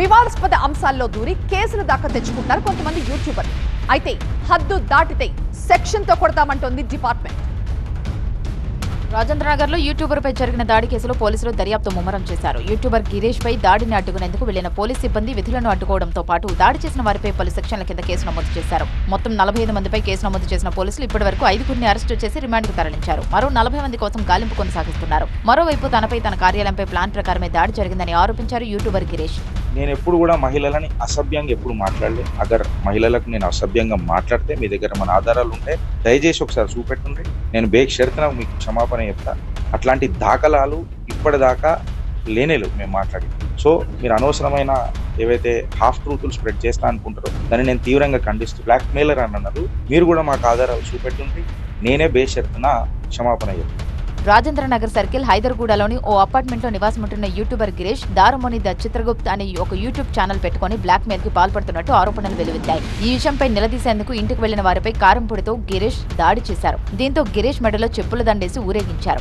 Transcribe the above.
వివాదాస్పద అంశాల్లో దూరి కేసులు దాకా తెచ్చుకుంటారు కొంతమంది యూట్యూబర్లు. అయితే హద్దు దాటితే సెక్షన్తో కొడతామంటోంది డిపార్ట్మెంట్. రాజేంద్రనగర్లో యూట్యూబర్ పై జరిగిన దాడి కేసులో పోలీసులు దర్యాప్తు ముమ్మరం చేశారు. యూట్యూబర్ గిరీష్ పై దాడిని అడ్డుకునేందుకు వెళ్ళిన పోలీస్ సిబ్బంది విధులను అడ్డుకోవడంతో పాటు దాడి చేసిన వారిపై పలు సెక్షన్ల కింద కేసు నమోదు చేశారు. మొత్తం నలభై ఐదు మందిపై కేసు నమోదు చేసిన పోలీసులు ఇప్పటి వరకు ఐదుగురిని అరెస్టు చేసి రిమాండ్కు తరలించారు. మరో నలభై మంది కోసం గాలింపు కొనసాగిస్తున్నారు. మరోవైపు తనపై తన కార్యాలయంపై ప్లాన్ ప్రకారమే దాడి జరిగిందని ఆరోపించారు యూట్యూబర్ గిరీష్. నేను ఎప్పుడు కూడా మహిళలని అసభ్యంగా ఎప్పుడు మాట్లాడలేదు. అగర్ మహిళలకు నేను అసభ్యంగా మాట్లాడితే మీ దగ్గర మన ఆధారాలు ఉంటే దయచేసి ఒకసారి చూపెట్టుండ్రి నేను బేక్ షరతున మీకు క్షమాపణ చెప్తా. అట్లాంటి దాఖలాలు ఇప్పటిదాకా లేనేలేవు మేము మాట్లాడి సో మీరు అనవసరమైన ఏవైతే హాఫ్ ట్రూతులు స్ప్రెడ్ చేస్తా అనుకుంటారో దాన్ని నేను తీవ్రంగా ఖండిస్తూ బ్లాక్ మెయిలర్ అని అన్నారు. మీరు కూడా మాకు ఆధారాలు చూపెట్టుండ్రి నేనే బేషరతున క్షమాపణ చెప్తాను రాజేంద్ర నగర్ సర్కిల్ హైదర్గూడలోని ఓ అపార్ట్మెంట్లో నివాసముంటున్న యూట్యూబర్ గిరీష్ దారమోని ద చిత్రగుప్త్ అనే ఒక యూట్యూబ్ ఛానల్ పెట్టుకుని బ్లాక్ మెయిల్కి పాల్పడుతున్నట్టు ఆరోపణలు వెలువెత్తాయి. ఈ విషయంపై నిలదీసేందుకు ఇంటికి వెళ్ళిన వారిపై కారంపొడితో గిరీష్ దాడి చేశారు. దీంతో గిరీష్ మెడలో చెప్పుల దండేసి ఊరేగించారు.